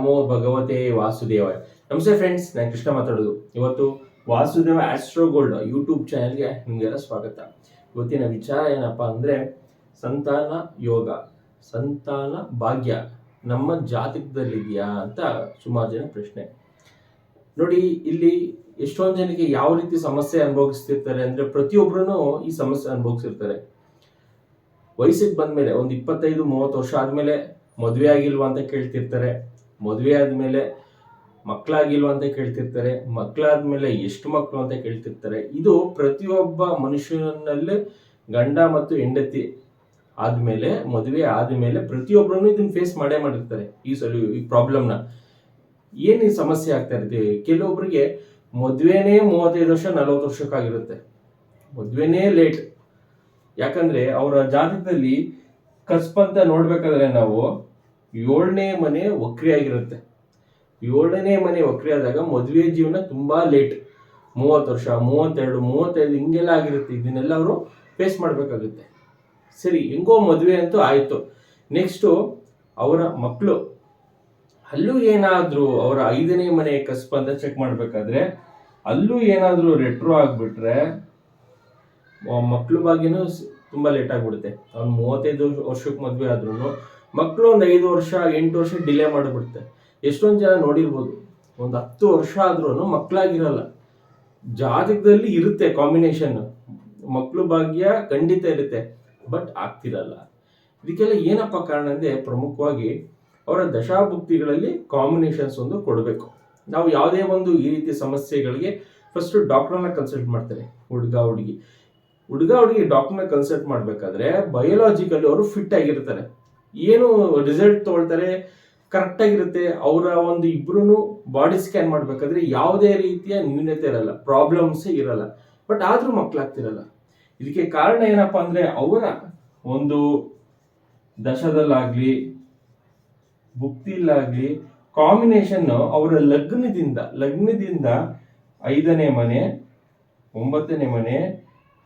ನಮೋ ಭಗವತೆ ವಾಸುದೇವಾಯ. ನಮಸ್ತೆ ಫ್ರೆಂಡ್ಸ್ ನಾನು ಕೃಷ್ಣ ಮಾತಾಡೋದು. ಇವತ್ತು ವಾಸುದೇವ ಆಸ್ಟ್ರೋ ಗೋಲ್ಡ್ ಯೂಟ್ಯೂಬ್ ಚಾನೆಲ್ಗೆ ನಿಮಗೆಲ್ಲ ಸ್ವಾಗತ. ಇವತ್ತಿನ ವಿಚಾರ ಏನಪ್ಪಾ ಅಂದ್ರೆ, ಸಂತಾನ ಯೋಗ, ಸಂತಾನ ಭಾಗ್ಯ ನಮ್ಮ ಜಾತಕದಲ್ಲಿದೆಯಾ ಅಂತ ಸುಮಾರು ಜನ ಪ್ರಶ್ನೆ. ನೋಡಿ, ಇಲ್ಲಿ ಎಷ್ಟೊಂದು ಜನಕ್ಕೆ ಯಾವ ರೀತಿ ಸಮಸ್ಯೆ ಅನುಭವಿಸ್ತಿರ್ತಾರೆ ಅಂದ್ರೆ ಪ್ರತಿಯೊಬ್ಬರೂ ಈ ಸಮಸ್ಯೆ ಅನುಭವಿಸಿರ್ತಾರೆ ವಯಸ್ಸಿಗೆ ಬಂದ್ಮೇಲೆ ಒಂದು ಇಪ್ಪತ್ತೈದು, ಮೂವತ್ತು ವರ್ಷ ಆದಮೇಲೆ ಮದುವೆ ಆಗಿಲ್ವಾ ಅಂತ ಕೇಳ್ತಿರ್ತಾರೆ. ಮದುವೆ ಆದಮೇಲೆ ಮಕ್ಕಳಾಗಿಲ್ವ ಅಂತ ಕೇಳ್ತಿರ್ತಾರೆ, ಮಕ್ಕಳಾದ್ಮೇಲೆ ಎಷ್ಟು ಮಕ್ಕಳು ಅಂತ ಕೇಳ್ತಿರ್ತಾರೆ. ಇದು ಪ್ರತಿಯೊಬ್ಬ ಮನುಷ್ಯನಲ್ಲಿ ಗಂಡ ಮತ್ತು ಹೆಂಡತಿ ಆದ್ಮೇಲೆ, ಮದುವೆ ಆದ್ಮೇಲೆ ಪ್ರತಿಯೊಬ್ಬರನ್ನು ಇದನ್ನ ಫೇಸ್ ಮಾಡೇ ಮಾಡಿರ್ತಾರೆ ಈ ಸಲ, ಈ ಪ್ರಾಬ್ಲಮ್ನ ಏನು ಸಮಸ್ಯೆ ಆಗ್ತಾ ಇರುತ್ತೆ? ಕೆಲವೊಬ್ಬರಿಗೆ ಮದುವೆನೇ ಮೂವತ್ತೈದು ವರ್ಷ, ನಲವತ್ತು ವರ್ಷಕ್ಕಾಗಿರುತ್ತೆ. ಮದುವೆನೇ ಲೇಟ್ ಯಾಕಂದ್ರೆ ಅವರ ಜಾತಕದಲ್ಲಿ ಕಸ್ಪಂತ ನೋಡ್ಬೇಕಾದ್ರೆ ನಾವು ಏಳನೇ ಮನೆ ವಕ್ರಿ ಆಗಿರುತ್ತೆ. ಏಳನೇ ಮನೆ ವಕ್ರಿ ಆದಾಗ ಮದುವೆ ಜೀವನ ತುಂಬಾ ಲೇಟ್ ಮೂವತ್ತು ವರ್ಷ, ಮೂವತ್ತೆರಡು, ಮೂವತ್ತೈದು ಹಿಂಗೆಲ್ಲ ಆಗಿರುತ್ತೆ. ಇದನ್ನೆಲ್ಲ ಅವರು ಫೇಸ್ ಮಾಡಬೇಕಾಗುತ್ತೆ. ಸರಿ, ಹೆಂಗೋ ಮದುವೆ ಅಂತೂ ಆಯಿತು. ನೆಕ್ಸ್ಟು ಅವರ ಮಕ್ಕಳು ಅಲ್ಲೂ ಏನಾದರೂ ಅವರ ಐದನೇ ಮನೆ ಕಸ್ಪ ಅಂತ ಚೆಕ್ ಮಾಡಬೇಕಾದ್ರೆ, ಅಲ್ಲೂ ಏನಾದರೂ ರೆಟ್ರೋ ಆಗಿಬಿಟ್ರೆ ಮಕ್ಕಳು ಬಾಗಿನೂ ತುಂಬಾ ಲೇಟ್ ಆಗಿಬಿಡುತ್ತೆ. ಅವ್ನು ಮೂವತ್ತೈದು ವರ್ಷಕ್ಕೆ ಮದುವೆ ಆದ್ರೂ ಮಕ್ಕಳು ಒಂದು ಐದು ವರ್ಷ, ಎಂಟು ವರ್ಷ ಡಿಲೇ ಮಾಡಿಬಿಡುತ್ತೆ. ಎಷ್ಟೊಂದು ಜನ ನೋಡಿರ್ಬೋದು. ಒಂದು ಹತ್ತು ವರ್ಷ ಆದ್ರೂ ಮಕ್ಕಳಾಗಿರಲ್ಲ ಜಾತಕದಲ್ಲಿ ಇರುತ್ತೆ ಕಾಂಬಿನೇಷನ್ ಮಕ್ಕಳು ಭಾಗ್ಯ ಖಂಡಿತ ಇರುತ್ತೆ ಬಟ್ ಆಗ್ತಿರಲ್ಲ. ಇದಕ್ಕೆಲ್ಲ ಏನಪ್ಪ ಕಾರಣ ಅಂದ್ರೆ ಪ್ರಮುಖವಾಗಿ ಅವರ ದಶಾಭುಕ್ತಿಗಳಲ್ಲಿ ಕಾಂಬಿನೇಷನ್ಸ್ ಒಂದು ಕೊಡಬೇಕು. ನಾವು ಯಾವುದೇ ಒಂದು ಈ ರೀತಿ ಸಮಸ್ಯೆಗಳಿಗೆ ಫಸ್ಟ್ ಡಾಕ್ಟರ್ನ ಕನ್ಸಲ್ಟ್ ಮಾಡ್ತಾರೆ, ಹುಡುಗ, ಹುಡುಗಿ. ಹುಡುಗ, ಹುಡುಗಿ ಡಾಕ್ಟರ್ನ ಕನ್ಸಲ್ಟ್ ಮಾಡಬೇಕಾದ್ರೆ ಬಯೋಲಾಜಿಕಲಿ ಅವರು ಫಿಟ್ ಆಗಿರ್ತಾರೆ. ಏನು ರಿಸಲ್ಟ್ ತಗೊಳ್ತಾರೆ ಕರೆಕ್ಟ್ ಆಗಿರುತ್ತೆ, ಅವರ ಒಂದು ಇಬ್ರು ಬಾಡಿ ಸ್ಕ್ಯಾನ್ ಮಾಡಬೇಕಾದ್ರೆ ಯಾವುದೇ ರೀತಿಯ ನ್ಯೂನತೆ ಇರಲ್ಲ ಪ್ರಾಬ್ಲಮ್ಸ್ ಇರಲ್ಲ ಬಟ್ ಆದ್ರೂ ಮಕ್ಕಳಾಗ್ತಿರಲ್ಲ ಇದಕ್ಕೆ ಕಾರಣ ಏನಪ್ಪಾ ಅಂದ್ರೆ ಅವರ ಒಂದು ದಶದಲ್ಲಾಗ್ಲಿ ಭುಕ್ತಿಲಾಗ್ಲಿ ಕಾಂಬಿನೇಷನ್ ಅವರ ಲಗ್ನದಿಂದ ಲಗ್ನದಿಂದ ಐದನೇ ಮನೆ, ಒಂಬತ್ತನೇ ಮನೆ,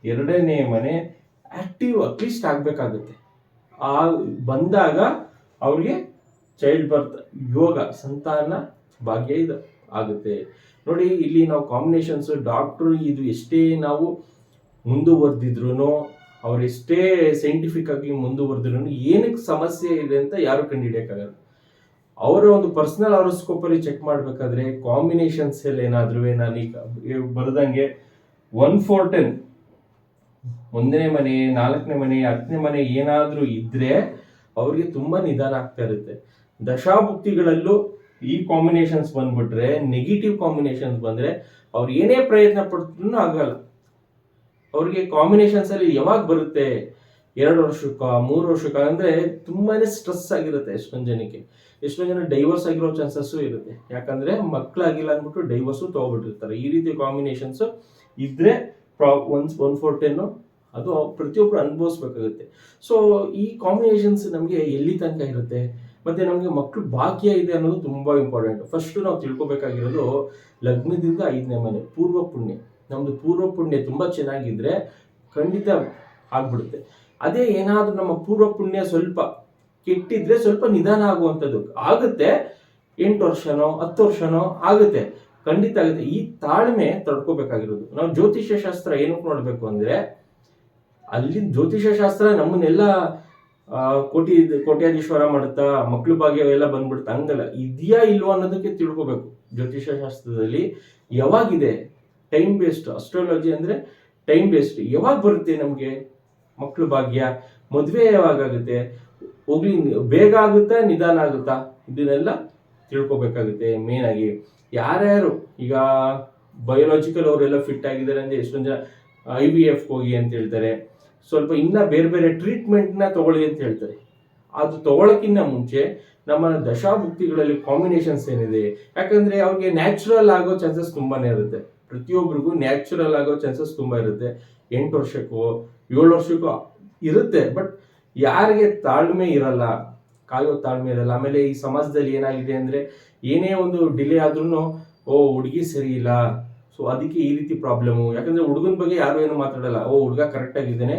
ಎರಡನೇ ಮನೆ ಆಕ್ಟಿವ್ ಅಟ್ಲೀಸ್ಟ್ ಆಗ್ಬೇಕಾಗುತ್ತೆ. ಆ ಬಂದಾಗ ಅವ್ರಿಗೆ ಚೈಲ್ಡ್ ಬರ್ತ್ ಯೋಗ ಸಂತಾನ ಭಾಗ್ಯ ಇದು ಆಗುತ್ತೆ. ನೋಡಿ, ಇಲ್ಲಿ ನಾವು ಕಾಂಬಿನೇಷನ್ಸ್ ಡಾಕ್ಟ್ರು ಇದು ಎಷ್ಟೇ ನಾವು ಮುಂದುವರೆದಿದ್ರು ಅವ್ರು ಎಷ್ಟೇ ಸೈಂಟಿಫಿಕ್ ಆಗಿ ಮುಂದುವರೆದ್ರು ಏನಕ್ಕೆ ಸಮಸ್ಯೆ ಇದೆ ಅಂತ ಯಾರು ಕಂಡುಹಿಡಿಯಕ್ಕಾಗಲ್ಲ. ಅವರ ಒಂದು ಪರ್ಸನಲ್ ಆರೋಸ್ಕೋಪ್ ಅಲ್ಲಿ ಚೆಕ್ ಮಾಡ್ಬೇಕಾದ್ರೆ ಕಾಂಬಿನೇಷನ್ಸ್ ಅಲ್ಲಿ ಏನಾದ್ರೂ ಈಗ ಬರೆದಂಗೆ ಒನ್ ಫೋರ್ ಟೆನ್ ಒಂದನೇ ಮನೆ, ನಾಲ್ಕನೇ ಮನೆ, ಹತ್ತನೇ ಮನೆ ಏನಾದ್ರೂ ಇದ್ರೆ ಅವ್ರಿಗೆ ತುಂಬಾ ನಿಧಾನ ಆಗ್ತಾ ಇರುತ್ತೆ. ದಶಾಭುಕ್ತಿಗಳಲ್ಲೂ ಈ ಕಾಂಬಿನೇಷನ್ಸ್ ಬಂದ್ಬಿಟ್ರೆ ನೆಗೆಟಿವ್ ಕಾಂಬಿನೇಷನ್ಸ್ ಬಂದ್ರೆ ಅವ್ರು ಏನೇ ಪ್ರಯತ್ನ ಪಡ್ತಿದ್ರು ಆಗಲ್ಲ. ಅವ್ರಿಗೆ ಕಾಂಬಿನೇಷನ್ಸ್ ಅಲ್ಲಿ ಯಾವಾಗ ಬರುತ್ತೆ? ಎರಡು ವರ್ಷಕ್ಕ, ಮೂರು ವರ್ಷಕ್ಕ, ಅಂದ್ರೆ ತುಂಬಾನೇ ಸ್ಟ್ರೆಸ್ ಆಗಿರುತ್ತೆ ಎಷ್ಟೊಂದು ಜನಕ್ಕೆ. ಎಷ್ಟೊಂದು ಜನ ಡೈವರ್ಸ್ ಆಗಿರೋ ಚಾನ್ಸಸ್ಸು ಇರುತ್ತೆ. ಯಾಕಂದ್ರೆ ಮಕ್ಕಳಾಗಿಲ್ಲ ಅಂದ್ಬಿಟ್ಟು ಡೈವರ್ಸು ತೊಗೊಬಿಟ್ಟಿರ್ತಾರೆ. ಈ ರೀತಿ ಕಾಂಬಿನೇಷನ್ಸ್ ಇದ್ರೆ ಒನ್ ಫೋರ್ ಟೆನ್ ಅದು ಪ್ರತಿಯೊಬ್ಬರು ಅನುಭವಿಸ್ಬೇಕಾಗುತ್ತೆ. ಸೊ ಈ ಕಾಂಬಿನೇಷನ್ಸ್ ನಮಗೆ ಎಲ್ಲಿ ತನಕ ಇರುತ್ತೆ? ಮತ್ತೆ ನಮಗೆ ಮಕ್ಕಳು ಭಾಗ್ಯ ಇದೆ ಅನ್ನೋದು ತುಂಬಾ ಇಂಪಾರ್ಟೆಂಟ್ ಫಸ್ಟ್ ನಾವು ತಿಳ್ಕೊಬೇಕಾಗಿರೋದು ಲಗ್ನದಿಂದ ಐದನೇ ಮನೆ, ಪೂರ್ವ ಪುಣ್ಯ. ನಮ್ಮದು ಪೂರ್ವ ಪುಣ್ಯ ತುಂಬಾ ಚೆನ್ನಾಗಿದ್ರೆ ಖಂಡಿತ ಆಗ್ಬಿಡುತ್ತೆ. ಅದೇ ಏನಾದರೂ ನಮ್ಮ ಪೂರ್ವ ಪುಣ್ಯ ಸ್ವಲ್ಪ ಕೆಟ್ಟಿದ್ರೆ ಸ್ವಲ್ಪ ನಿಧಾನ ಆಗುವಂಥದ್ದು. ಆಗುತ್ತೆ ಎಂಟು ವರ್ಷನೋ, ಹತ್ತು ವರ್ಷನೋ, ಆಗುತ್ತೆ. ಖಂಡಿತ ಆಗುತ್ತೆ. ಈ ತಾಳ್ಮೆ ತಡ್ಕೋಬೇಕಾಗಿರೋದು. ನಾವು ಜ್ಯೋತಿಷ್ಯ ಶಾಸ್ತ್ರ ಏನಕ್ಕೆ ನೋಡಬೇಕು ಅಂದ್ರೆ ಅಲ್ಲಿ ಜ್ಯೋತಿಷ್ಯ ಶಾಸ್ತ್ರ ನಮ್ಮನ್ನೆಲ್ಲ ಕೋಟಿ, ಕೋಟ್ಯಾಧೀಶ್ವರ ಮಾಡುತ್ತಾ ಮಕ್ಕಳು ಭಾಗ್ಯ ಎಲ್ಲ ಬಂದ್ಬಿಡ್ತಾ, ಹಂಗಲ್ಲ. ಇದೆಯಾ ಇಲ್ವಾ ಅನ್ನೋದಕ್ಕೆ ತಿಳ್ಕೊಬೇಕು. ಜ್ಯೋತಿಷ್ಯ ಶಾಸ್ತ್ರದಲ್ಲಿ ಯಾವಾಗಿದೆ ಟೈಮ್ ಬೇಸ್ಡ್ ಅಸ್ಟ್ರಾಲಜಿ ಅಂದ್ರೆ ಟೈಮ್ ಬೇಸ್ಡ್ ಯಾವಾಗ ಬರುತ್ತೆ ನಮಗೆ? ಮಕ್ಕಳು ಭಾಗ್ಯ, ಮದುವೆ ಯಾವಾಗ ಆಗುತ್ತೆ? ಹೋಗ್ಲಿ, ಬೇಗ ಆಗುತ್ತಾ, ನಿಧಾನ ಆಗುತ್ತಾ? ಇದನ್ನೆಲ್ಲ ತಿಳ್ಕೊಬೇಕಾಗುತ್ತೆ ಮೇನ್ ಆಗಿ. ಯಾರ್ಯಾರು ಈಗ ಬಯೋಲಾಜಿಕಲ್ ಅವರೆಲ್ಲ ಫಿಟ್ ಆಗಿದ್ದಾರೆ ಅಂದ್ರೆ ಎಷ್ಟೊಂದು ಜನ ಐ ವಿ ಎಫ್ ಹೋಗಿ ಅಂತ ಹೇಳ್ತಾರೆ. ಸ್ವಲ್ಪ ಇನ್ನ ಬೇರೆ ಬೇರೆ ಟ್ರೀಟ್ಮೆಂಟ್ನ ತಗೊಳ್ಳಿ ಅಂತ ಹೇಳ್ತಾರೆ. ಅದು ತಗೊಳ್ಳೋಕ್ಕಿಂತ ಮುಂಚೆ ನಮ್ಮ ದಶಾಭುಕ್ತಿಗಳಲ್ಲಿ ಕಾಂಬಿನೇಷನ್ಸ್ ಏನಿದೆ, ಯಾಕಂದ್ರೆ ಅವ್ರಿಗೆ ನ್ಯಾಚುರಲ್ ಆಗೋ ಚಾನ್ಸಸ್ ತುಂಬಾನೇ ಇರುತ್ತೆ. ಪ್ರತಿಯೊಬ್ಬರಿಗೂ ನ್ಯಾಚುರಲ್ ಆಗೋ ಚಾನ್ಸಸ್ ತುಂಬಾ ಇರುತ್ತೆ. ಎಂಟು ವರ್ಷಕ್ಕೂ, ಏಳು ವರ್ಷಕ್ಕೂ ಇರುತ್ತೆ ಬಟ್ ಯಾರಿಗೆ ತಾಳ್ಮೆ ಇರಲ್ಲ, ಕಾಯೋ ತಾಳ್ಮೆ ಇರಲ್ಲ. ಆಮೇಲೆ ಈ ಸಮಾಜದಲ್ಲಿ ಏನಾಗಿದೆ ಅಂದ್ರೆ ಏನೇ ಒಂದು ಡಿಲೇ ಆದ್ರೂ ಓ, ಹುಡುಗಿ ಸರಿ ಇಲ್ಲ. ಸೊ ಅದಕ್ಕೆ ಈ ರೀತಿ ಪ್ರಾಬ್ಲಮ್ ಯಾಕಂದ್ರೆ ಹುಡುಗನ ಬಗ್ಗೆ ಯಾರು ಏನು ಮಾತಾಡಲ್ಲ. ಓ, ಹುಡುಗ ಕರೆಕ್ಟ್ ಆಗಿದ್ದಾನೆ.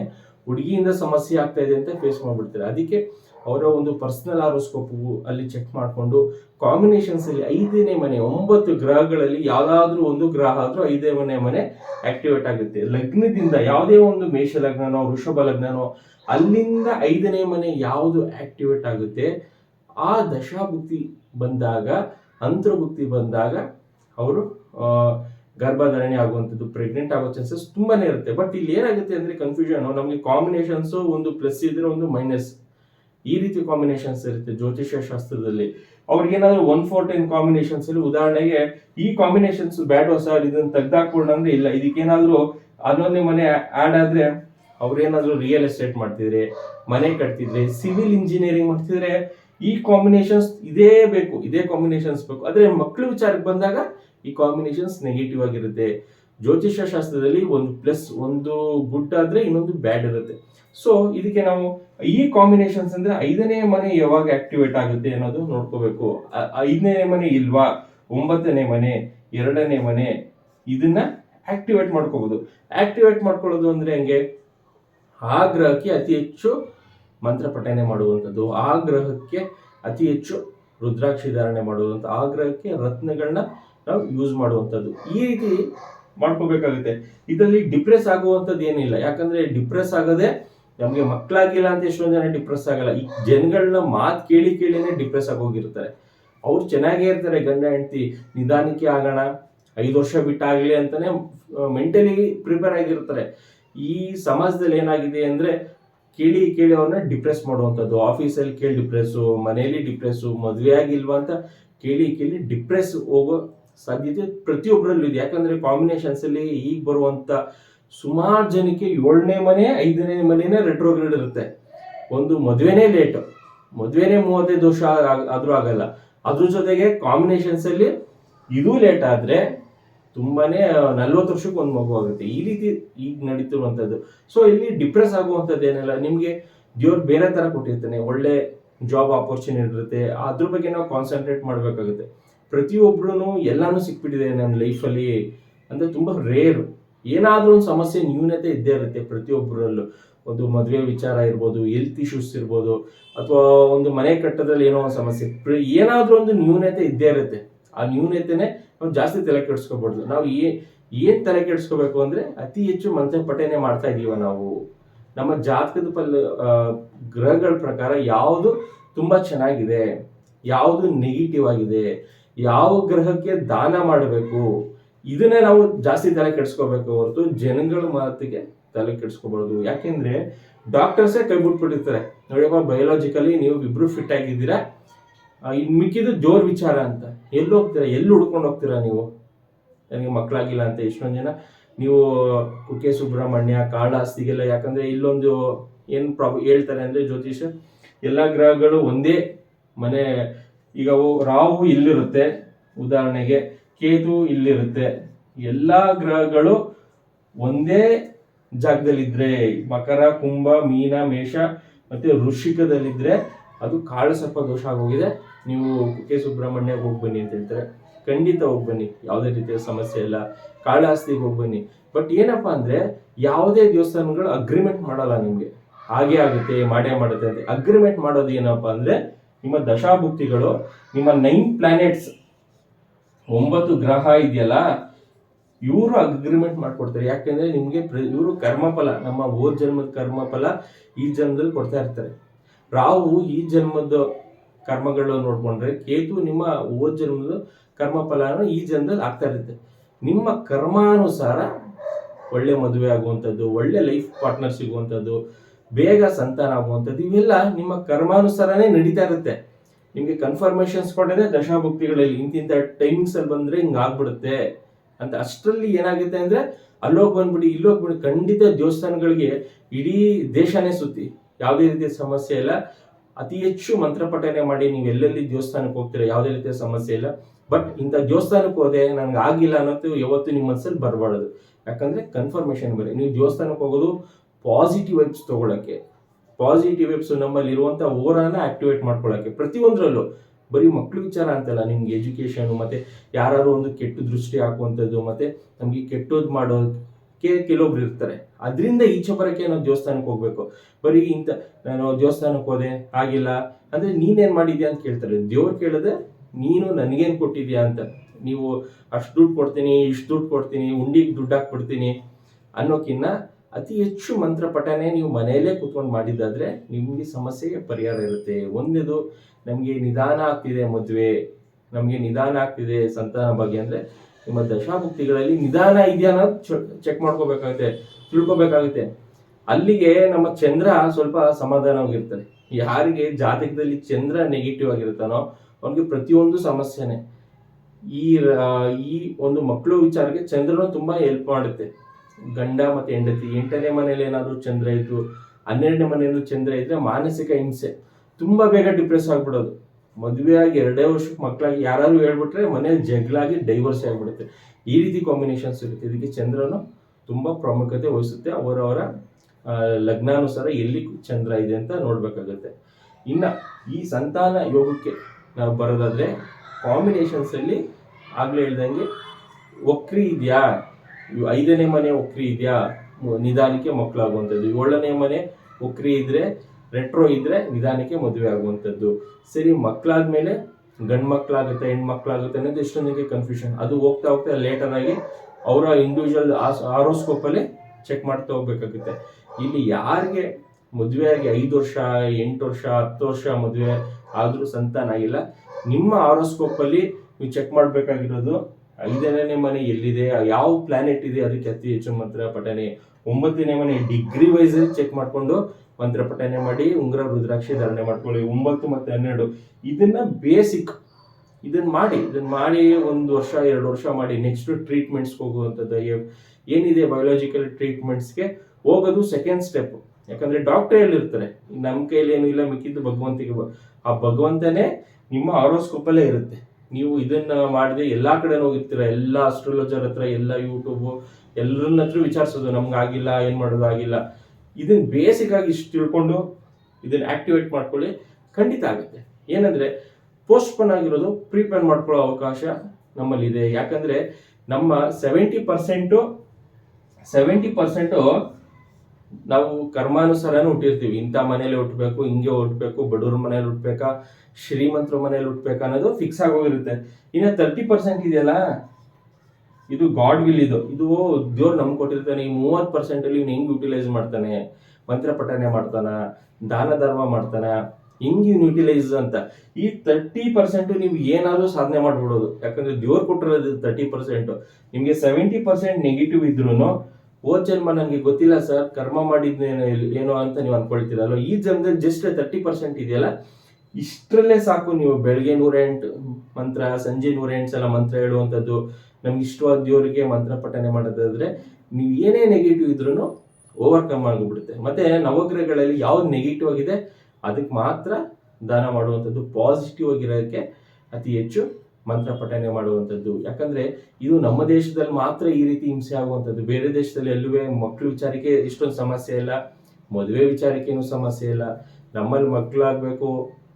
ಹುಡುಗಿಯಿಂದ ಸಮಸ್ಯೆ ಆಗ್ತಾ ಇದೆ ಅಂತ ಫೇಸ್ ಮಾಡ್ಬಿಡ್ತಾರೆ. ಅದಕ್ಕೆ ಅವರ ಒಂದು ಪರ್ಸನಲ್ ಆರೋಸ್ಕೋಪು ಅಲ್ಲಿ ಚೆಕ್ ಮಾಡಿಕೊಂಡು ಕಾಂಬಿನೇಷನ್ಸ್ ಅಲ್ಲಿ ಐದನೇ ಮನೆ, ಒಂಬತ್ತು ಗ್ರಹಗಳಲ್ಲಿ ಯಾವ್ದಾದ್ರೂ ಒಂದು ಗ್ರಹ ಆದ್ರೂ ಐದನೇ ಮನೆ ಆಕ್ಟಿವೇಟ್ ಆಗುತ್ತೆ. ಲಗ್ನದಿಂದ ಯಾವುದೇ ಒಂದು ಮೇಷ ಲಗ್ನನೋ, ವೃಷಭ ಲಗ್ನನೋ, ಅಲ್ಲಿಂದ ಐದನೇ ಮನೆ ಯಾವುದು ಆಕ್ಟಿವೇಟ್ ಆಗುತ್ತೆ? ಆ ದಶಾಭುಕ್ತಿ ಬಂದಾಗ, ಅಂತರ್ಭುಕ್ತಿ ಬಂದಾಗ ಅವರು ಗರ್ಭಧಾರಣೆ ಆಗುವಂಥದ್ದು ಪ್ರೆಗ್ನೆಂಟ್ ಆಗೋ ಚಾನ್ಸಸ್ ತುಂಬಾನೇ ಇರುತ್ತೆ. ಬಟ್ ಇಲ್ಲಿ ಏನಾಗುತ್ತೆ ಅಂದ್ರೆ ಕನ್ಫ್ಯೂಷನ್ ನಮಗೆ ಕಾಂಬಿನೇಷನ್ಸ್ ಒಂದು ಪ್ಲಸ್ ಇದ್ರೆ ಒಂದು ಮೈನಸ್ ಈ ರೀತಿ ಕಾಂಬಿನೇಷನ್ಸ್ ಇರುತ್ತೆ ಜ್ಯೋತಿಷ್ಯ ಶಾಸ್ತ್ರದಲ್ಲಿ ಅವ್ರಿಗೆ ಒನ್ ಫೋರ್ ಟೆನ್ ಕಾಂಬಿನೇಷನ್ಸ್ ಅಲ್ಲಿ ಉದಾಹರಣೆಗೆ, ಈ ಕಾಂಬಿನೇಷನ್ಸ್ ಬ್ಯಾಡ್ ಸರ್ ಇದನ್ನ ತೆಗ್ದಾಕೊಂಡು ಅಂದ್ರೆ ಇಲ್ಲ. ಇದಕ್ಕೇನಾದ್ರೂ ಅದೊಂದೇ ಮನೆ ಆಡ್ ಆದ್ರೆ ಅವ್ರೇನಾದ್ರೂ ರಿಯಲ್ ಎಸ್ಟೇಟ್ ಮಾಡ್ತಿದ್ರೆ, ಮನೆ ಕಟ್ತಿದ್ರೆ ಸಿವಿಲ್ ಇಂಜಿನಿಯರಿಂಗ್ ಮಾಡ್ತಿದ್ರೆ ಈ ಕಾಂಬಿನೇಷನ್ಸ್ ಇದೇ ಬೇಕು, ಇದೇ ಕಾಂಬಿನೇಷನ್ಸ್ ಬೇಕು. ಆದ್ರೆ ಮಕ್ಕಳು ವಿಚಾರಕ್ಕೆ ಬಂದಾಗ ಈ ಕಾಂಬಿನೇಷನ್ಸ್ ನೆಗೆಟಿವ್ ಆಗಿರುತ್ತೆ. ಜ್ಯೋತಿಷ್ಯ ಶಾಸ್ತ್ರದಲ್ಲಿ ಒಂದು ಪ್ಲಸ್ ಒಂದು ಗುಡ್ ಆದ್ರೆ ಇನ್ನೊಂದು ಬ್ಯಾಡ್ ಇರುತ್ತೆ. ಸೊ ಇದಕ್ಕೆ ನಾವು ಈ ಕಾಂಬಿನೇಷನ್ಸ್ ಅಂದ್ರೆ ಐದನೇ ಮನೆ ಯಾವಾಗ ಆಕ್ಟಿವೇಟ್ ಆಗುತ್ತೆ ಅನ್ನೋದು ನೋಡ್ಕೋಬೇಕು. ಐದನೇ ಮನೆ ಇಲ್ವಾ, ಒಂಬತ್ತನೇ ಮನೆ, ಎರಡನೇ ಮನೆ, ಇದನ್ನ ಆಕ್ಟಿವೇಟ್ ಮಾಡ್ಕೋಬಹುದು ಆಕ್ಟಿವೇಟ್ ಮಾಡ್ಕೊಳ್ಳೋದು ಅಂದ್ರೆ ಹೆಂಗೆ? ಆ ಗ್ರಹಕ್ಕೆ ಅತಿ ಹೆಚ್ಚು ಮಂತ್ರ ಪಠನೆ ಮಾಡುವಂಥದ್ದು. ಆ ಗ್ರಹಕ್ಕೆ ಅತಿ ಹೆಚ್ಚು ರುದ್ರಾಕ್ಷಿ ಧಾರಣೆ ಮಾಡುವಂಥ ಆ ಗ್ರಹಕ್ಕೆ ರತ್ನಗಳನ್ನ ನಾವು ಯೂಸ್ ಮಾಡುವಂಥದ್ದು. ಈ ರೀತಿ ಮಾಡ್ಕೋಬೇಕಾಗುತ್ತೆ. ಇದರಲ್ಲಿ ಡಿಪ್ರೆಸ್ ಆಗುವಂಥದ್ದು ಏನಿಲ್ಲ. ಯಾಕಂದ್ರೆ ಡಿಪ್ರೆಸ್ ಆಗದೆ ನಮಗೆ ಮಕ್ಕಳಾಗಿಲ್ಲ ಅಂತ ಎಷ್ಟೊಂದು ಜನ ಡಿಪ್ರೆಸ್ ಆಗಲ್ಲ. ಈ ಜನಗಳನ್ನ ಮಾತು ಕೇಳಿ ಕೇಳಿನೇ ಡಿಪ್ರೆಸ್ ಆಗೋಗಿರ್ತಾರೆ ಅವ್ರು ಚೆನ್ನಾಗೇ ಇರ್ತಾರೆ. ಗಂಡ, ಹೆಂಡತಿ, ನಿಧಾನಕ್ಕೆ ಆಗೋಣ. ಐದು ವರ್ಷ ಬಿಟ್ಟಾಗಲಿ ಅಂತಾನೆ ಮೆಂಟಲಿ ಪ್ರಿಪೇರ್ ಆಗಿರ್ತಾರೆ. ಈ ಸಮಾಜದಲ್ಲಿ ಏನಾಗಿದೆ ಅಂದ್ರೆ ಕೇಳಿ ಕೇಳಿ ಅವ್ರನ್ನ ಡಿಪ್ರೆಸ್ ಮಾಡುವಂಥದ್ದು. ಆಫೀಸಲ್ಲಿ ಕೇಳಿ ಡಿಪ್ರೆಸ್ಸು ಮನೆಯಲ್ಲಿ ಡಿಪ್ರೆಸ್ಸು ಮದುವೆ ಆಗಿಲ್ವಾ ಅಂತ ಕೇಳಿ ಕೇಳಿ ಡಿಪ್ರೆಸ್ ಹೋಗೋ ಸಾಧ್ಯತೆ ಪ್ರತಿಯೊಬ್ಬರಲ್ಲೂ ಇದೆ. ಯಾಕಂದ್ರೆ ಕಾಂಬಿನೇಷನ್ಸ್ ಅಲ್ಲಿ ಈಗ ಬರುವಂತ ಸುಮಾರು ಜನಕ್ಕೆ ಏಳನೇ ಮನೆ, ಐದನೇ ಮನೆಯೇ ರೆಟ್ರೋಗ್ರೇಡ್ ಇರುತ್ತೆ. ಒಂದು ಮದುವೆನೇ ಲೇಟ್ ಮದುವೆನೇ ಮೂವತ್ತೈದು ವರ್ಷ ಆದ್ರೂ ಆಗಲ್ಲ. ಅದ್ರ ಜೊತೆಗೆ ಕಾಂಬಿನೇಷನ್ಸ್ ಅಲ್ಲಿ ಇದು ಲೇಟ್ ಆದ್ರೆ ತುಂಬಾನೇ ನಲ್ವತ್ತು ವರ್ಷಕ್ಕೆ ಒಂದು ಮಗು ಆಗುತ್ತೆ. ಈ ರೀತಿ ಈಗ ನಡೀತಿರುವಂಥದ್ದು ಸೊ ಇಲ್ಲಿ ಡಿಪ್ರೆಸ್ ಆಗುವಂಥದ್ದು ಏನಿಲ್ಲ. ನಿಮಗೆ ದೇವ್ರು ಬೇರೆ ತರ ಕೊಟ್ಟಿರ್ತಾನೆ. ಒಳ್ಳೆ ಜಾಬ್ ಆಪರ್ಚುನಿಟಿ ಇರುತ್ತೆ. ಅದ್ರ ಬಗ್ಗೆ ನಾವು ಕಾನ್ಸಂಟ್ರೇಟ್ ಮಾಡಬೇಕಾಗುತ್ತೆ. ಪ್ರತಿಯೊಬ್ಬರೂ ಎಲ್ಲಾನು ಸಿಕ್ಬಿಟ್ಟಿದೆ ನಮ್ಮ ಲೈಫಲ್ಲಿ ಅಂದರೆ ತುಂಬಾ ರೇರ್ ಏನಾದರೂ ಒಂದು ಸಮಸ್ಯೆ, ನ್ಯೂನತೆ ಇದ್ದೇ ಇರುತ್ತೆ ಪ್ರತಿಯೊಬ್ಬರಲ್ಲೂ ಒಂದು ಮದುವೆ ವಿಚಾರ ಇರ್ಬೋದು ಹೆಲ್ತ್ ಇಶ್ಯೂಸ್ ಇರ್ಬೋದು, ಅಥವಾ ಒಂದು ಮನೆ ಕಟ್ಟೋದ್ರಲ್ಲಿ ಏನೋ ಒಂದು ಸಮಸ್ಯೆ. ಏನಾದ್ರೂ ಒಂದು ನ್ಯೂನತೆ ಇದ್ದೇ ಇರುತ್ತೆ. ಆ ನ್ಯೂನತೆನೆ ನಾವು ಜಾಸ್ತಿ ತಲೆ ಕೆಡಿಸ್ಕೋಬಾರ್ದು ನಾವು ಏ, ಏನ್ ತಲೆ ಕೆಡಿಸ್ಕೋಬೇಕು ಅಂದ್ರೆ ಅತಿ ಹೆಚ್ಚು ಮಂತ್ರ ಪಠನೆ ಮಾಡ್ತಾ ಇದೀವ ನಾವು. ನಮ್ಮ ಜಾತಕದ ಪಲ್ ಗ್ರಹಗಳ ಪ್ರಕಾರ ಯಾವುದು ತುಂಬಾ ಚೆನ್ನಾಗಿದೆ, ಯಾವುದು ನೆಗೆಟಿವ್ ಆಗಿದೆ, ಯಾವ ಗ್ರಹಕ್ಕೆ ದಾನ ಮಾಡಬೇಕು, ಇದನ್ನೇ ನಾವು ಜಾಸ್ತಿ ತಲೆ ಕೆಡಿಸ್ಕೋಬೇಕು ಹೊರತು ಜನಗಳ ಮಾತಿಗೆ ತಲೆ ಕೆಡಿಸ್ಕೋಬಾರ್ದು ಯಾಕೆಂದ್ರೆ ಡಾಕ್ಟರ್ಸೇ ಕೈ ಬಿಟ್ಬಿಟ್ಟಿರ್ತಾರೆ. ನೋಡಿಯಪ್ಪ ಬಯೋಲಾಜಿಕಲಿ ನೀವು ಇಬ್ರು ಫಿಟ್ ಆಗಿದ್ದೀರಾ? ಇನ್ ಮಿಕ್ಕಿದ್ದು ಜೋರ್ ವಿಚಾರ ಅಂತ. ಎಲ್ಲಿ ಹೋಗ್ತೀರಾ ಎಲ್ಲಿ ಹುಡ್ಕೊಂಡು ಹೋಗ್ತೀರಾ ನೀವು? ನನಗೆ ಮಕ್ಕಳಾಗಿಲ್ಲ ಅಂತ ಎಷ್ಟೊಂದು ಜನ. ನೀವು ಕುಕ್ಕೆ ಸುಬ್ರಹ್ಮಣ್ಯ ಕಾಳಾಸ್ತಿಗೆಲ್ಲ ಯಾಕಂದ್ರೆ ಇಲ್ಲೊಂದು ಏನು ಪ್ರಾಬ್ ಹೇಳ್ತಾರೆ ಅಂದ್ರೆ ಜ್ಯೋತಿಷ, ಎಲ್ಲ ಗ್ರಹಗಳು ಒಂದೇ ಮನೆ. ಈಗ ರಾಹು ಇಲ್ಲಿರುತ್ತೆ, ಉದಾಹರಣೆಗೆ ಕೇತು ಇಲ್ಲಿರುತ್ತೆ. ಎಲ್ಲಾ ಗ್ರಹಗಳು ಒಂದೇ ಜಾಗದಲ್ಲಿದ್ದರೆ ಮಕರ, ಕುಂಭ, ಮೀನ, ಮೇಷ ಮತ್ತೆ ವೃಶ್ಚಿಕದಲ್ಲಿದ್ದರೆ ಅದು ಕಾಳಸರ್ಪ ದೋಷ ಆಗೋಗಿದೆ. ನೀವು ಕುಕ್ಕೆ ಸುಬ್ರಹ್ಮಣ್ಯಗೆ ಹೋಗಿ ಬನ್ನಿ ಅಂತ ಹೇಳ್ತಾರೆ. ಖಂಡಿತ ಹೋಗಿ ಬನ್ನಿ, ಯಾವುದೇ ರೀತಿಯ ಸಮಸ್ಯೆ ಇಲ್ಲ. ಕಾಳಹಸ್ತಿಗೆ ಹೋಗಿ ಬನ್ನಿ. ಬಟ್ ಏನಪ್ಪಾ ಅಂದ್ರೆ, ಯಾವುದೇ ದೇವಸ್ಥಾನಗಳು ಅಗ್ರಿಮೆಂಟ್ ಮಾಡಲ್ಲ ನಿಮಗೆ. ಹಾಗೆ ಆಗುತ್ತೆ, ಮಾಡೇ ಮಾಡುತ್ತೆ ಅಂತ. ಅಗ್ರಿಮೆಂಟ್ ಮಾಡೋದು ಏನಪ್ಪಾ ಅಂದ್ರೆ, ನಿಮ್ಮ ದಶಾಭುಕ್ತಿಗಳು, ನಿಮ್ಮ ನೈನ್ ಪ್ಲಾನೆಟ್ಸ್ ಒಂಬತ್ತು ಗ್ರಹ ಇದೆಯಲ್ಲ, ಇವರು ಅಗ್ರಿಮೆಂಟ್ ಮಾಡ್ಕೊಡ್ತಾರೆ. ಯಾಕೆಂದ್ರೆ ನಿಮಗೆ ಇವರು ಕರ್ಮಫಲ, ನಮ್ಮ ಓದ್ ಜನ್ಮದ ಕರ್ಮಫಲ ಈ ಜನ್ಮದಲ್ಲಿ ಕೊಡ್ತಾ ಇರ್ತಾರೆ. ರಾಹು ಈ ಜನ್ಮದ ಕರ್ಮಗಳು ನೋಡ್ಕೊಂಡ್ರೆ ಕೇತು ನಿಮ್ಮ ಓದ್ ಜನ್ಮದ ಕರ್ಮಫಲನ ಈ ಜನ್ಮದಲ್ಲಿ ಆಗ್ತಾ ಇರುತ್ತೆ. ನಿಮ್ಮ ಕರ್ಮಾನುಸಾರ ಒಳ್ಳೆ ಮದುವೆ ಆಗುವಂಥದ್ದು, ಒಳ್ಳೆ ಲೈಫ್ ಪಾರ್ಟ್ನರ್ ಸಿಗುವಂಥದ್ದು, ಬೇಗ ಸಂತಾನ ಆಗುವಂಥದ್ದು, ಇವೆಲ್ಲ ನಿಮ್ಮ ಕರ್ಮಾನುಸಾರನೇ ನಡೀತಾ ಇರುತ್ತೆ. ನಿಮಗೆ ಕನ್ಫರ್ಮೇಶನ್ಸ್ ಕೊಟ್ಟಿದೆ ದಶಾಭಕ್ತಿಗಳಲ್ಲಿ ಇಂತಿಂಥ ಟೈಮಿಂಗ್ಸಲ್ಲಿ ಬಂದ್ರೆ ಹಿಂಗ್ ಆಗ್ಬಿಡುತ್ತೆ. ಅಂತ ಅಷ್ಟರಲ್ಲಿ ಏನಾಗುತ್ತೆ ಅಂದ್ರೆ, ಅಲ್ಲೋಗಿ ಬಂದ್ಬಿಡಿ ಇಲ್ಲೋಗ್ಬಿಡಿ ಖಂಡಿತ ದೇವಸ್ಥಾನಗಳಿಗೆ ಇಡೀ ದೇಶನೇ ಸುತ್ತಿ. ಯಾವುದೇ ರೀತಿಯ ಸಮಸ್ಯೆ ಇಲ್ಲ. ಅತಿ ಹೆಚ್ಚು ಮಂತ್ರ ಪಠನೆ ಮಾಡಿ ನೀವು ಎಲ್ಲೆಲ್ಲಿ ದೇವಸ್ಥಾನಕ್ಕೆ ಹೋಗ್ತೀರಾ ಯಾವುದೇ ರೀತಿಯ ಸಮಸ್ಯೆ ಇಲ್ಲ. ಬಟ್ ಇಂಥ ದೇವಸ್ಥಾನಕ್ಕೆ ಹೋದೆ, ನನಗೆ ಆಗಿಲ್ಲ ಅನ್ನೋದು ಯಾವತ್ತು ನಿಮ್ಮ ಮನಸ್ಸಲ್ಲಿ ಬರಬಾರ್ದು. ಯಾಕಂದ್ರೆ ಕನ್ಫರ್ಮೇಷನ್ ಬರೀ. ನೀವು ದೇವಸ್ಥಾನಕ್ಕೆ ಹೋಗೋದು ಪಾಸಿಟಿವ್ ವೈಬ್ಸ್ ತಗೊಳಕ್ಕೆ. ಪಾಸಿಟಿವ್ ವೈಬ್ಸ್ ನಮ್ಮಲ್ಲಿ ಇರುವಂತ ಓರಾನ ಆಕ್ಟಿವೇಟ್ ಮಾಡ್ಕೊಳ್ಳೋಕ್ಕೆ ಪ್ರತಿಯೊಂದರಲ್ಲೂ. ಬರೀ ಮಕ್ಳ ವಿಚಾರ ಅಂತಲ್ಲ, ನಿಮ್ಗೆ ಎಜುಕೇಶನ್ ಮತ್ತೆ ಯಾರು ಒಂದು ಕೆಟ್ಟ ದೃಷ್ಟಿ ಹಾಕುವಂಥದ್ದು, ಮತ್ತೆ ನಮಗೆ ಕೆಟ್ಟದ್ದು ಮಾಡೋ ಕೆಲವೊಬ್ರು ಇರ್ತಾರೆ. ಅದರಿಂದ ಈಚೆ ಬರೋಕ್ಕೆ ನಾವು ದೇವಸ್ಥಾನಕ್ಕೆ ಹೋಗ್ಬೇಕು. ಬರೀ ಇಂಥ, ನಾನು ದೇವಸ್ಥಾನಕ್ಕೆ ಹೋದೆ, ಆಗಿಲ್ಲ. ಅಂದರೆ ನೀನೇನು ಮಾಡಿದ್ಯಾ ಅಂತ ಕೇಳ್ತಾರೆ. ದೇವ್ರು ಕೇಳಿದೆ, ನೀನು ನನಗೇನು ಕೊಟ್ಟಿದ್ಯಾ ಅಂತ. ನೀವು ಅಷ್ಟು ದುಡ್ಡು ಕೊಡ್ತೀನಿ, ಇಷ್ಟು ದುಡ್ಡು ಕೊಡ್ತೀನಿ, ಉಂಡಿಗೆ ದುಡ್ಡು ಹಾಕ್ಬಿಡ್ತೀನಿ ಅನ್ನೋಕ್ಕಿನ್ನ ಅತಿ ಹೆಚ್ಚು ಮಂತ್ರ ಪಠನೆ ನೀವು ಮನೆಯಲ್ಲೇ ಕೂತ್ಕೊಂಡು ಮಾಡಿದ್ದಾದರೆ ನಿಮಗೆ ಸಮಸ್ಯೆಗೆ ಪರಿಹಾರ ಇರುತ್ತೆ. ಒಂದೇದು, ನಮಗೆ ನಿಧಾನ ಆಗ್ತಿದೆ ಮದುವೆ. ನಮಗೆ ನಿಧಾನ ಆಗ್ತಿದೆ ಸಂತಾನ ಬಗ್ಗೆ ಅಂದ್ರೆ ನಿಮ್ಮ ದಶಾಭುಕ್ತಿಗಳಲ್ಲಿ ನಿಧಾನ ಇದೆಯಾ ಚೆಕ್ ಮಾಡ್ಕೋಬೇಕಾಗುತ್ತೆ, ತಿಳ್ಕೊಬೇಕಾಗುತ್ತೆ. ಅಲ್ಲಿಗೆ ನಮ್ಮ ಚಂದ್ರ ಸ್ವಲ್ಪ ಸಮಾಧಾನವಾಗಿರ್ತಾರೆ ಯಾರಿಗೆ ಜಾತಕದಲ್ಲಿ ಚಂದ್ರ ನೆಗೆಟಿವ್ ಆಗಿರ್ತಾನೋ ಅವನಿಗೆ ಪ್ರತಿಯೊಂದು ಸಮಸ್ಯೆನೆ. ಈ ಈ ಒಂದು ಮಕ್ಕಳು ವಿಚಾರಕ್ಕೆ ಚಂದ್ರನು ತುಂಬಾ ಹೆಲ್ಪ್ ಮಾಡುತ್ತೆ. ಗಂಡ ಮತ್ತೆ ಹೆಂಡತಿ, ಎಂಟನೇ ಮನೇಲಿ ಏನಾದರೂ ಚಂದ್ರ ಇದ್ದು ಹನ್ನೆರಡನೇ ಮನೆಯಲ್ಲೂ ಚಂದ್ರ ಇದ್ರೆ ಮಾನಸಿಕ ಹಿಂಸೆ. ತುಂಬಾ ಬೇಗ ಡಿಪ್ರೆಸ್ ಆಗ್ಬಿಡೋದು. ಮದುವೆ ಆಗಿ ಎರಡೇ ವರ್ಷಕ್ಕೆ ಮಕ್ಕಳಾಗಿ ಯಾರಾದ್ರೂ ಹೇಳ್ಬಿಟ್ರೆ ಮನೇಲಿ ಜಗಳಾಗಿ ಡೈವರ್ಸ್ ಆಗಿಬಿಡುತ್ತೆ. ಈ ರೀತಿ ಕಾಂಬಿನೇಷನ್ಸ್ ಇರುತ್ತೆ. ಇದಕ್ಕೆ ಚಂದ್ರನು ತುಂಬ ಪ್ರಾಮುಖ್ಯತೆ ವಹಿಸುತ್ತೆ. ಅವರವರ ಲಗ್ನಾನುಸಾರ ಎಲ್ಲಿ ಚಂದ್ರ ಇದೆ ಅಂತ ನೋಡ್ಬೇಕಾಗುತ್ತೆ. ಇನ್ನ ಈ ಸಂತಾನ ಯೋಗಕ್ಕೆ ನಾವು ಬರೋದಾದ್ರೆ ಕಾಂಬಿನೇಷನ್ಸ್ ಅಲ್ಲಿ ಆಗ್ಲೇ ಹೇಳ್ದಂಗೆ ಒಕ್ರಿ ಇದೆಯಾ? ಐದನೇ ಮನೆ ಒಕ್ರಿ ಇದೆಯಾ? ನಿಧಾನಕ್ಕೆ ಮಕ್ಕಳಾಗುವಂಥದ್ದು. ಏಳನೇ ಮನೆ ಒಕ್ರಿ ಇದ್ರೆ ರೆಟ್ರೋ ಇದ್ರೆ ನಿಧಾನಕ್ಕೆ ಮದುವೆ ಆಗುವಂಥದ್ದು. ಸರಿ ಮಕ್ಕಳಾದ್ಮೇಲೆ ಗಂಡ್ ಮಕ್ಕಳಾಗುತ್ತೆ ಹೆಣ್ಮಕ್ಳಾಗುತ್ತೆ ಅನ್ನೋದು ಎಷ್ಟೊಂದಕ್ಕೆ ಕನ್ಫ್ಯೂಷನ್ ಅದು ಹೋಗ್ತಾ ಹೋಗ್ತಾ ಲೇಟರ್ ಆಗಿ ಅವರ ಇಂಡಿವಿಜುವಲ್ ಆರೋಸ್ಕೋಪ್ ಅಲ್ಲಿ ಚೆಕ್ ಮಾಡ್ತಾ ಹೋಗ್ಬೇಕಾಗುತ್ತೆ. ಇಲ್ಲಿ ಯಾರಿಗೆ ಮದುವೆ ಆಗಿ ಐದು ವರ್ಷ, ಎಂಟು ವರ್ಷ, ಹತ್ತು ವರ್ಷ ಮದುವೆ ಆದ್ರೂ ಸಂತಾನ ಆಗಿಲ್ಲ ನಿಮ್ಮ ಆರೋಸ್ಕೋಪ್ ಅಲ್ಲಿ ನೀವು ಚೆಕ್ ಮಾಡಬೇಕಾಗಿರೋದು ಐದನೇ ಮನೆ ಎಲ್ಲಿದೆ, ಯಾವ ಪ್ಲಾನೆಟ್ ಇದೆ, ಅದಕ್ಕೆ ಅತಿ ಹೆಚ್ಚು ಮಾತ್ರ ಪಠನೆ. ಒಂಬತ್ತನೇ ಮನೆ ಡಿಗ್ರಿ ವೈಸ್ ಚೆಕ್ ಮಾಡ್ಕೊಂಡು ಮಂತ್ರ ಪಠನೆ ಮಾಡಿ, ಉಂಗುರ ರುದ್ರಾಕ್ಷಿ ಧಾರಣೆ ಮಾಡ್ಕೊಳ್ಳಿ. ಒಂಬತ್ತು ಮತ್ತೆ ಹನ್ನೆರಡು. ಇದನ್ನ ಬೇಸಿಕ್ ಇದನ್ನ ಮಾಡಿ ಇದನ್ನ ಮಾಡಿ ಒಂದು ವರ್ಷ, ಎರಡು ವರ್ಷ ಮಾಡಿ ನೆಕ್ಸ್ಟ್ ಟ್ರೀಟ್ಮೆಂಟ್ಸ್ಗೆ ಹೋಗುವಂಥದ್ದು. ಏನಿದೆ ಬಯೋಲಾಜಿಕಲ್ ಟ್ರೀಟ್ಮೆಂಟ್ಸ್ಗೆ ಹೋಗೋದು ಸೆಕೆಂಡ್ ಸ್ಟೆಪ್ ಯಾಕಂದ್ರೆ ಡಾಕ್ಟರ್ ಹೇಳಿರ್ತಾರೆ ನಮ್ಮ ಕೈಯಲ್ಲಿ ಏನು ಇಲ್ಲ, ಮಿಕ್ಕಿದ್ದು ಭಗವಂತಿಗೆ ಆ ಭಗವಂತನೇ ನಿಮ್ಮ ಆರೋಸ್ಕೋಪ್ ಅಲ್ಲೇ ಇರುತ್ತೆ. ನೀವು ಇದನ್ನ ಮಾಡದೆ ಎಲ್ಲಾ ಕಡೆ ಹೋಗಿರ್ತೀರ. ಎಲ್ಲ ಅಸ್ಟ್ರಾಲಜರ್ ಹತ್ರ, ಎಲ್ಲ ಯೂಟ್ಯೂಬ್ ಎಲ್ಲರನ್ನ ಹತ್ರ ವಿಚಾರಿಸೋದು. ನಮ್ಗೆ ಆಗಿಲ್ಲ, ಏನ್ ಮಾಡೋದು ಆಗಿಲ್ಲ. ಇದನ್ನ ಬೇಸಿಕ್ ಆಗಿ ಇಷ್ಟು ತಿಳ್ಕೊಂಡು ಇದನ್ನ ಆಕ್ಟಿವೇಟ್ ಮಾಡ್ಕೊಳ್ಳಿ, ಖಂಡಿತ ಆಗುತ್ತೆ. ಏನಂದ್ರೆ ಪೋಸ್ಟ್ಪೋನ್ ಆಗಿರೋದು ಪ್ರಿಪೇರ್ ಮಾಡ್ಕೊಳ್ಳೋ ಅವಕಾಶ ನಮ್ಮಲ್ಲಿದೆ. ಯಾಕಂದ್ರೆ, ನಮ್ಮ ಸೆವೆಂಟಿ ಪರ್ಸೆಂಟು ಸೆವೆಂಟಿ ಪರ್ಸೆಂಟು ನಾವು ಕರ್ಮಾನುಸಾರನೂ ಹುಟ್ಟಿರ್ತೀವಿ. ಇಂಥ ಮನೇಲಿ ಹುಟ್ಟಬೇಕು ಹಿಂಗೆ ಹುಟ್ಟಬೇಕು ಬಡವ್ರ ಮನೇಲಿ ಹುಟ್ಟಬೇಕಾ ಶ್ರೀಮಂತರ ಮನೇಲಿ ಹುಟ್ಟಬೇಕಾ ಅನ್ನೋದು ಫಿಕ್ಸ್ ಆಗೋಗಿರುತ್ತೆ. ಇನ್ನು ತರ್ಟಿ ಪರ್ಸೆಂಟ್ ಇದೆಯಲ್ಲ ಇದು ಗಾಡ್ ವಿಲ್ ಇದು. ಇದು ದೇವ್ರು ನಮ್ಗೆ ಕೊಟ್ಟಿರ್ತಾನೆ, ಈ ಮೂವತ್ತು ಪರ್ಸೆಂಟ್ ಅಲ್ಲಿ ಇವ್ನು ಹೆಂಗ್ ಯುಟಿಲೈಸ್ ಮಾಡ್ತಾನೆ? ಮಂತ್ರ ಪಠನೆ ಮಾಡ್ತಾನ, ದಾನ ಧರ್ಮ ಮಾಡ್ತಾನ, ಹೆಂಗ್ ಇವ್ನು ಯುಟಿಲೈಸ್ ಅಂತ. ಈ ತರ್ಟಿ ಪರ್ಸೆಂಟ್ ನೀವು ಏನಾದ್ರೂ ಸಾಧನೆ ಮಾಡ್ಬಿಡೋದು. ಯಾಕಂದ್ರೆ ದೇವ್ರು ಕೊಟ್ಟಿರೋದು ತರ್ಟಿ ಪರ್ಸೆಂಟ್ ನಿಮ್ಗೆ ಸೆವೆಂಟಿ ಪರ್ಸೆಂಟ್ ನೆಗೆಟಿವ್ ಇದ್ರು ಹೋದ್ ಜನ್ಮ ನನಗೆ ಗೊತ್ತಿಲ್ಲ ಸರ್, ಕರ್ಮ ಮಾಡಿದ್ನೇನೋ ಏನೋ ಅಂತ ನೀವು ಅನ್ಕೊಳ್ತೀರಲ್ಲ ಈ ಜನ್ಮದಲ್ಲಿ ಜಸ್ಟ್ ತರ್ಟಿ ಪರ್ಸೆಂಟ್ ಇದೆಯಲ್ಲ, ಇಷ್ಟರಲ್ಲೇ ಸಾಕು ನೀವು ಬೆಳಗ್ಗೆ ನೂರ ಎಂಟು ಮಂತ್ರ, ಸಂಜೆ ನೂರ ಎಂಟು ಸಲ ಮಂತ್ರ ಹೇಳುವಂಥದ್ದು. ನಮ್ಗೆ ಇಷ್ಟವಾದ ದೇವರಿಗೆ ಮಂತ್ರ ಪಠನೆ ಮಾಡೋದಾದ್ರೆ ನೀವು ಏನೇ ನೆಗೆಟಿವ್ ಇದ್ರೂ ಓವರ್ಕಮ್ ಆಗಿಬಿಡುತ್ತೆ. ಮತ್ತೆ ನವಗ್ರಹಗಳಲ್ಲಿ ಯಾವ್ದು ನೆಗೆಟಿವ್ ಆಗಿದೆ? ಅದಕ್ಕೆ ಮಾತ್ರ ದಾನ ಮಾಡುವಂಥದ್ದು ಪಾಸಿಟಿವ್ ಆಗಿರೋದಕ್ಕೆ ಅತಿ ಹೆಚ್ಚು ಮಂತ್ರ ಪಠನೆ ಮಾಡುವಂಥದ್ದು. ಯಾಕಂದ್ರೆ ಇದು ನಮ್ಮ ದೇಶದಲ್ಲಿ ಮಾತ್ರ ಈ ರೀತಿ ಹಿಂಸೆ ಆಗುವಂಥದ್ದು. ಬೇರೆ ದೇಶದಲ್ಲಿ ಎಲ್ಲೂ ಮಕ್ಕಳು ವಿಚಾರಕ್ಕೆ ಇಷ್ಟೊಂದು ಸಮಸ್ಯೆ ಇಲ್ಲ. ಮದುವೆ ವಿಚಾರಕ್ಕೇನು ಸಮಸ್ಯೆ ಇಲ್ಲ. ನಮ್ಮಲ್ಲಿ ಮಕ್ಕಳಾಗಬೇಕು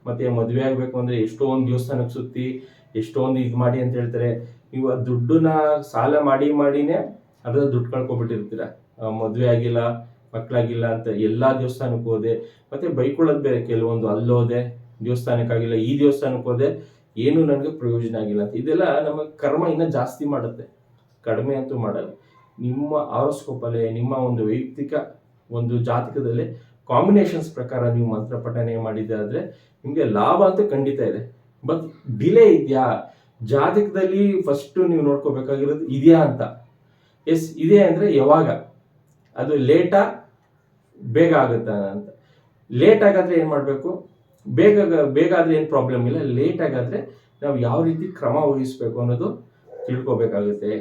ಮತ್ತೆ ಮದುವೆ ಆಗಬೇಕು ಅಂದ್ರೆ ಎಷ್ಟೊಂದು ದೇವಸ್ಥಾನಕ್ಕೆ ಸುತ್ತಿ, ಎಷ್ಟೊಂದು ಇದು ಮಾಡಿ ಅಂತ ಹೇಳ್ತಾರೆ. ಆ ದುಡ್ಡನ್ನ ಸಾಲ ಮಾಡಿ ಮಾಡಿನೇ ಅದ್ರ ದುಡ್ಡು ಕಳ್ಕೊಬಿಟ್ಟಿರ್ತೀರ ಮದುವೆ ಆಗಿಲ್ಲ ಮಕ್ಕಳಾಗಿಲ್ಲ ಅಂತ ಎಲ್ಲಾ ದೇವಸ್ಥಾನಕ್ಕೆ ಹೋದೆ. ಮತ್ತೆ ಬೈಕೊಳ್ಳೋದು ಬೇರೆ, ಕೆಲವೊಂದು ಅಲ್ಲೋದೆ, ದೇವಸ್ಥಾನಕ್ಕಾಗಿಲ್ಲ, ಈ ದೇವಸ್ಥಾನಕ್ಕೆ ಹೋದೆ. ಏನು ನನಗೆ ಪ್ರಯೋಜನ ಆಗಿಲ್ಲ ಅಂತ. ಇದೆಲ್ಲ ನಮ್ಮ ಕರ್ಮ ಇನ್ನ ಜಾಸ್ತಿ ಮಾಡುತ್ತೆ. ಕಡಿಮೆ ಅಂತೂ ಮಾಡಲ್ಲ. ನಿಮ್ಮ ಆರೋಸ್ಕೋಪಲ್ಲೇ, ನಿಮ್ಮ ಒಂದು ವೈಯಕ್ತಿಕ ಒಂದು ಜಾತಕದಲ್ಲಿ ಕಾಂಬಿನೇಷನ್ಸ್ ಪ್ರಕಾರ ನೀವು ಮಂತ್ರ ಪಠನೆ ಮಾಡಿದ್ದೆ ಆದರೆ ನಿಮಗೆ ಲಾಭ ಅಂತೂ ಖಂಡಿತ ಇದೆ. ಬಟ್ ಡಿಲೇ ಇದೆಯಾ? ಜಾತಕದಲ್ಲಿ ಫಸ್ಟ್ ನೀವು ನೋಡ್ಕೋಬೇಕಾಗಿರೋದು ಇದೆಯಾ ಅಂತ. ಎಸ್ ಇದೆ ಅಂದ್ರೆ ಯಾವಾಗ? ಅದು ಲೇಟಾ ಬೇಗ ಆಗುತ್ತಾ ಅಂತ. ಲೇಟ್ ಆಗಾದ್ರೆ ಏನ್ ಮಾಡಬೇಕು? ಬೇಗ ಬೇಗ ಆದ್ರೆ ಏನು ಪ್ರಾಬ್ಲಮ್ ಇಲ್ಲ ಲೇಟ್ ಆಗಾದ್ರೆ ನಾವು ಯಾವ ರೀತಿ ಕ್ರಮ ವಹಿಸ್ಬೇಕು ಅನ್ನೋದು ತಿಳ್ಕೊಬೇಕಾಗುತ್ತೆ.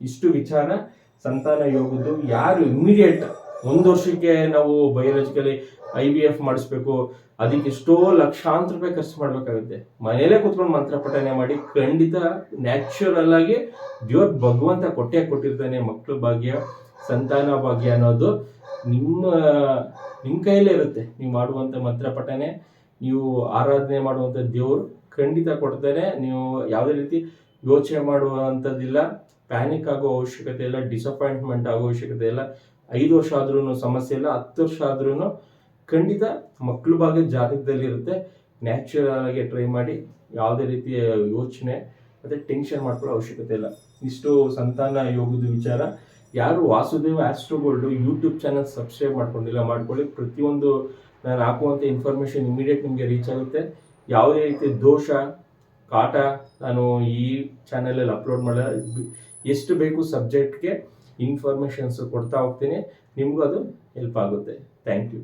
ಇಷ್ಟು ವಿಚಾರ, ಸಂತಾನ ಯೋಗದ್ದು ಯಾರು ಇಮಿಡಿಯೇಟ್ ಒಂದು ವರ್ಷಕ್ಕೆ ನಾವು ಬಯೋಲಜಿಕಲಿ ಐ ಬಿ ಎಫ್ ಮಾಡಿಸ್ಬೇಕು, ಅದಕ್ಕೆ ಎಷ್ಟೋ ಲಕ್ಷಾಂತರ ರೂಪಾಯಿ ಖರ್ಚು ಮಾಡಬೇಕಾಗುತ್ತೆ. ಮನೆಯಲ್ಲೇ ಕೂತ್ಕೊಂಡು ಮಂತ್ರ ಪಠನೆ ಮಾಡಿ ಖಂಡಿತ ನ್ಯಾಚುರಲ್ ಆಗಿ ದೇವ್ರ ಭಗವಂತ ಕೊಟ್ಟೆ ಕೊಟ್ಟಿರ್ತಾನೆ ಮಕ್ಕಳ ಭಾಗ್ಯ, ಸಂತಾನ ಭಾಗ್ಯ ಅನ್ನೋದು ನಿಮ್ಮ ನಿಮ್ಮ ಕೈಯಲ್ಲೇ ಇರುತ್ತೆ. ನೀವು ಮಾಡುವಂತ ಮಂತ್ರ ಪಠನೆ ನೀವು ಆರಾಧನೆ ಮಾಡುವಂತ ದೇವರು ಖಂಡಿತ ಕೊಡ್ತಾನೆ. ನೀವು ಯಾವುದೇ ರೀತಿ ಯೋಚನೆ ಮಾಡುವಂಥದ್ದಿಲ್ಲ ಪ್ಯಾನಿಕ್ ಆಗೋ ಅವಶ್ಯಕತೆ ಇಲ್ಲ ಡಿಸಪಾಯಿಂಟ್ಮೆಂಟ್ ಆಗೋ ಅವಶ್ಯಕತೆ ಇಲ್ಲ. ಐದು ವರ್ಷ ಆದ್ರೂ ಸಮಸ್ಯೆ ಇಲ್ಲ, ಹತ್ತು ವರ್ಷ ಆದ್ರೂ ಖಂಡಿತ ಮಕ್ಕಳು ಭಾಗ್ಯ ಜಾಗೃತದಲ್ಲಿ ಇರುತ್ತೆ. ನ್ಯಾಚುರಲ್ ಆಗಿ ಟ್ರೈ ಮಾಡಿ, ಯಾವುದೇ ರೀತಿಯ ಯೋಚನೆ ಮತ್ತೆ ಟೆನ್ಷನ್ ಮಾಡ್ಕೊಳ್ಳೋ ಅವಶ್ಯಕತೆ ಇಲ್ಲ. ಇಷ್ಟು ಸಂತಾನ ಯೋಗದ ವಿಚಾರ. ಯಾರು Vasudeva Astro Gold YouTube channel subscribe ಮಾಡ್ಕೊಂಡಿಲ್ಲ ಮಾಡ್ಕೊಳ್ಳಿ. ಪ್ರತಿಯೊಂದು ನಾನು ಹಾಕುವಂಥ ಇನ್ಫಾರ್ಮೇಷನ್ ಇಮಿಡಿಯೇಟ್ ನಿಮಗೆ ರೀಚ್ ಆಗುತ್ತೆ. ಯಾವುದೇ ರೀತಿ ದೋಷ, ಕಾಟ ನಾನು ಈ ಚಾನಲಲ್ಲಿ ಅಪ್ಲೋಡ್ ಮಾಡಲ್ಲ. ಎಷ್ಟು ಬೇಕು ಸಬ್ಜೆಕ್ಟ್ಗೆ ಇನ್ಫಾರ್ಮೇಷನ್ಸ್ ಕೊಡ್ತಾ ಹೋಗ್ತೀನಿ. ನಿಮಗೂ ಅದು ಹೆಲ್ಪ್ ಆಗುತ್ತೆ. Thank you